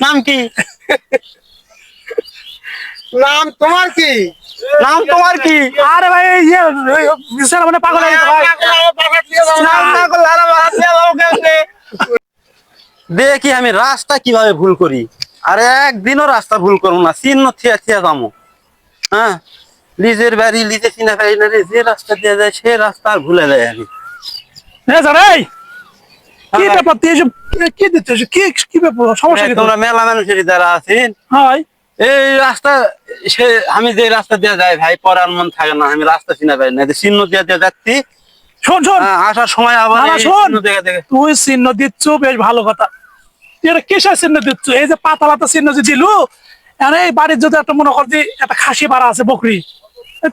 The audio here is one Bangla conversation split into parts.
নাম কি? নাম তোমার কি? নাম তোমার কি? আরে ভাই এই যে বিশাল মানে পাগল হয়ে ভাই। নাম না। করলে আর আমার দিয়ে দাও কেমনে? দেখি আমি রাস্তা কীভাবে ভুল করি। আরে একদিনও রাস্তা ভুল করব না চিহ্ন থিয়া থিয়া যাব। হ্যাঁ? লিজের বাড়ি লিজে চিনা পাই না রে যে রাস্তা দিয়ে যায় সে রাস্তা আর ভুলে যায় আমি। এ কি ব্যাপার? তুই কি দিচ্ছিস কি কি ব্যাপার? সমস্যা তোমরা? মেলা মানুষেরই দ্বারা আছেন হয়। এই রাস্তা সে আমি যে রাস্তা দিয়ে যাই ভাই মন থাকে না আমি রাস্তা চিনা পাই না চিহ্ন দিয়ে দিয়ে যাচ্ছি। শোন শোন। হ্যাঁ, আসার সময় আবার শোন। তুই চিহ্ন দিচ্ছ বেশ ভালো কথা। এটা কিসের চিহ্ন দিচ্ছ? এই যে পাতা পাতা চিহ্ন যে দিলু আর এই বাড়ির যদি একটা মনে কর যে একটা খাসি পাড়া আছে বকরি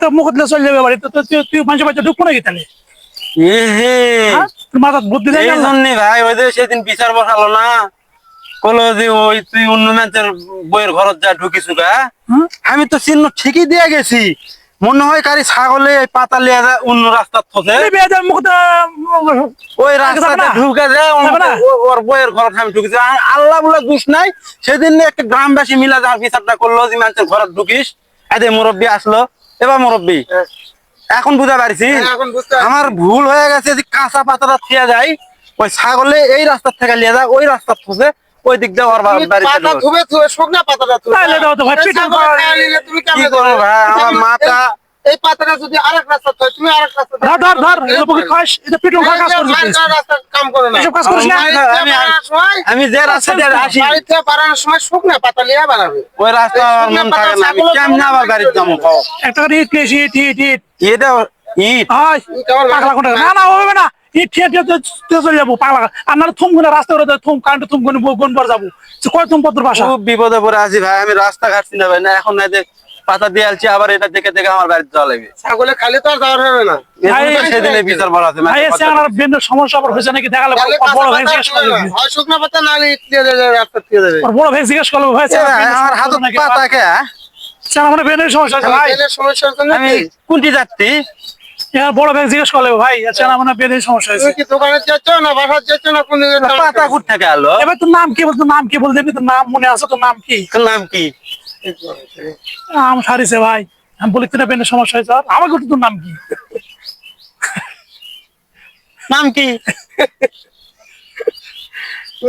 তো মুখ দিলে চলে যাবে বাড়ি তো তো তুই মানুষের বাড়িতে ঢুকবো নাকি তাহলে? হ্যাঁ? মাথা বুদ্ধি দেয় এই না ভাই ওই যে সেদিন বিচার বসালো না? কলো যে ওই তুই অন্য ম্যাচের বইয়ের ঘরত যা ঢুকিছু গা। আমি তো চিহ্ন ঠিকই দিয়ে গেছি। মনে হয় কারি ছাগলে পাতা লিয়ে যায় অন্য রাস্তা বিয়ে ওই রাস্তাতে না। ঢুকে যায় ওর বইয়ের ঘরত আমি ঢুকেছি। আল্লাহ বলে দুষ নাই। সেদিন একটা গ্রামবাসী মিলা যার বিচারটা করল যে ম্যাচের ঘরত ঢুকিস। এদের মুরব্বী আসলো। এবার মুরব্বী এখন বুঝা পারছি। হ্যাঁ, বুঝতে পারছি। আমার ভুল হয়ে গেছে যে কাঁচা পাতাটা থিয়া যায় ওই ছাগলে এই রাস্তার থেকে লিয়ে যায় ওই রাস্তার থেকে ওই দিক দিয়ে পাতা ধুবে শুকনা পাতাটা তুমি তাহলে দাও। তো ভাই, কি করব ভাই? আমার মাথা এই পাতাটা যদি আরেক রাস্তা হয় তুমি আরেক রাস্তা ধর ধর ধর বুকে খাস এটা পিটুন খা কাজ করবি মাইল করা রাস্তা কাম করে না। এসব কাজ করিস না। আমি- আমি যে রাস্তা দিয়ে আসি বাড়িতে বাড়ানোর সময় শুকনা পাতা লিয়ে বাড়াবে। ওই রাস্তা আমার মন থাকে না আমি কেমনে আবার বাড়িতে যাব? কও? একটা করে ইট নিয়েছি ইট ইট ইট। এটা ইট। হয় কেমন পাগলা কোনটা? না না হবে না। ইট ঠিয়ে ঠিয়ে তো- তো চলে যাব পাগলা। আর না থুম গুনে রাস্তা করে থুম কারেন্ট থুম গুনে গুন পর যাব। সে কয় থুম পত্র বাসা? খুব বিপদে পড়ে আছি ভাই আমি রাস্তা ঘাটছি না ভাই না এখন নাই যে পাতা দিয়ে আলছি আবার এটা দেখে দেখে আমার বাড়িতে যাওয়া লাগবে। ছাগলে খালি তো আর যাওয়ার হবে না। সেদিনে বিচার আছে ভাই এসে আমার সমস্যা আবার হয়েছে নাকি? দেখালে বড় ভাই জিজ্ঞেস হয় শুকনা পাতা না ইট দিয়ে দেবে রাস্তা দিয়ে দেবে বড় ভাই জিজ্ঞেস করবে হয়েছে আমার পাতা কে আমার বেন্ডের সমস্যা আছে ভাই। সমস্যা হচ্ছে আমি নাকি? কোনটি যাচ্ছি। বড় ভাই জিজ্ঞেস করলে ভাই আচ্ছা আমার সমস্যা হয়েছে। কি দোকানে যাচ্ছ না বাসার যাচ্ছ না কোন পাতা কোথ থেকে আলো? এবার তোর নাম কি বল তোর নাম কি বল দেবি তোর নাম মনে আছে তোর নাম কি? তোর নাম কি? আম সারিছে ভাই। আমি বলি বেন্ডের সমস্যা হয়েছে? আর আমাকে একটু তোর নাম কি? নাম কি?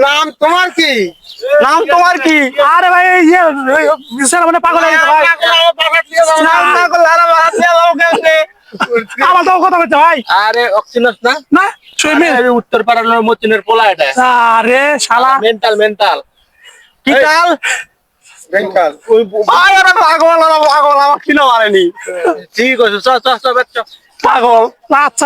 নাম তোমার কি? নাম তোমার কি? আরে ভাই এই যে বিশাল মানে পাগল হয়ে ভাই। নাম আর আমার হাত দিয়ে দাও কেমনে? আমার তো কথা বলছে ভাই। আরে অক্সিনাস না? না সুইমিং আমি উত্তর পাড়ার মতিনের পোলা এটা। আরে শালা। মেন্টাল মেন্টাল কি কাল মেন্টাল ভাই আরে পাগল আরে পাগল আমার কিনা মারেনি। ঠিক আছে চ চ চ পাগল। আচ্ছা